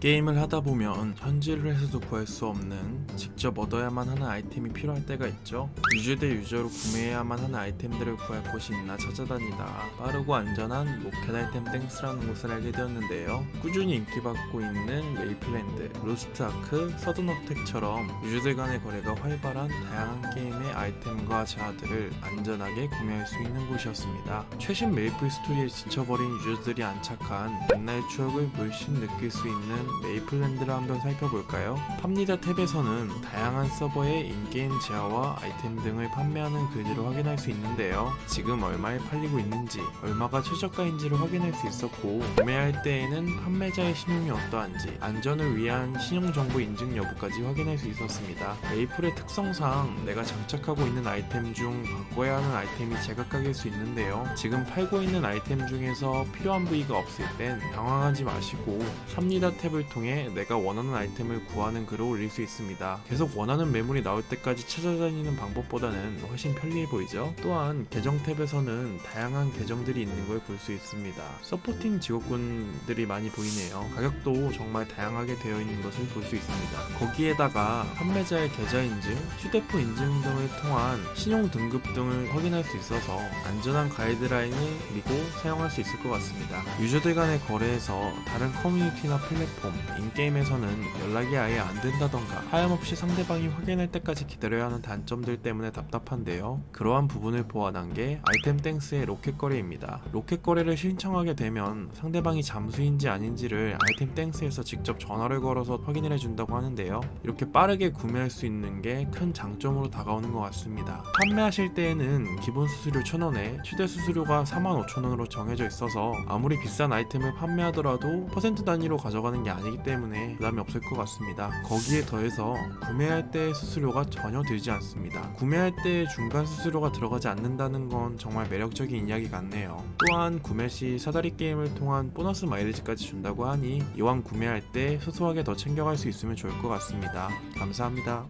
게임을 하다 보면 현질을 해서도 구할 수 없는 직접 얻어야만 하는 아이템이 필요할 때가 있죠. 유저 대 유저로 구매해야만 하는 아이템들을 구할 곳이 있나 찾아다니다 빠르고 안전한 로켓 아이템 땡스라는 곳을 알게 되었는데요. 꾸준히 인기받고 있는 메이플랜드, 로스트 아크, 서든 어택처럼 유저들 간의 거래가 활발한 다양한 게임의 아이템과 자아들을 안전하게 구매할 수 있는 곳이었습니다. 최신 메이플 스토리에 지쳐버린 유저들이 안착한 옛날 추억을 물씬 느낄 수 있는 메이플랜드를 한번 살펴볼까요? 팝니다 탭에서는 다양한 서버의 인게임 제어와 아이템 등을 판매하는 글들을 확인할 수 있는데요. 지금 얼마에 팔리고 있는지, 얼마가 최저가인지를 확인할 수 있었고, 구매할 때에는 판매자의 신용이 어떠한지, 안전을 위한 신용정보 인증 여부까지 확인할 수 있었습니다. 메이플의 특성상 내가 장착하고 있는 아이템 중 바꿔야 하는 아이템이 제각각일 수 있는데요. 지금 팔고 있는 아이템 중에서 필요한 부위가 없을 땐 당황하지 마시고 삽니다 탭을 통해 내가 원하는 아이템을 구하는 글을 올릴 수 있습니다. 계속 원하는 매물이 나올 때까지 찾아다니는 방법보다는 훨씬 편리해 보이죠? 또한 계정 탭에서는 다양한 계정들이 있는 걸 볼 수 있습니다. 서포팅 직업군들이 많이 보이네요. 가격도 정말 다양하게 되어 있는 것을 볼 수 있습니다. 거기에다가 판매자의 계좌 인증, 휴대폰 인증 등을 통한 신용 등급 등을 확인할 수 있어서 안전한 가이드라인을 믿고 사용할 수 있을 것 같습니다. 유저들 간의 거래에서 다른 커뮤니티나 플랫폼, 인게임에서는 연락이 아예 안 된다던가 하염없이 상대방이 확인할 때까지 기다려야 하는 단점들 때문에 답답한데요. 그러한 부분을 보완한 게 아이템 땡스의 로켓 거래입니다. 로켓 거래를 신청하게 되면 상대방이 잠수인지 아닌지를 아이템 땡스에서 직접 전화를 걸어서 확인을 해준다고 하는데요. 이렇게 빠르게 구매할 수 있는 게 큰 장점으로 다가오는 것 같습니다. 판매하실 때에는 기본 수수료 1,000원에 최대 수수료가 45,000원으로 정해져 있어서 아무리 비싼 아이템을 판매하더라도 퍼센트 단위로 가져가는 게 아니기 때문에 부담이 없을 것 같습니다. 거기에 더해서 구매할 때 수수료가 전혀 들지 않습니다. 구매할 때 중간 수수료가 들어가지 않는다는 건 정말 매력적인 이야기 같네요. 또한 구매 시 사다리 게임을 통한 보너스 마일리지까지 준다고 하니 이왕 구매할 때 소소하게 더 챙겨갈 수 있으면 좋을 것 같습니다. 감사합니다.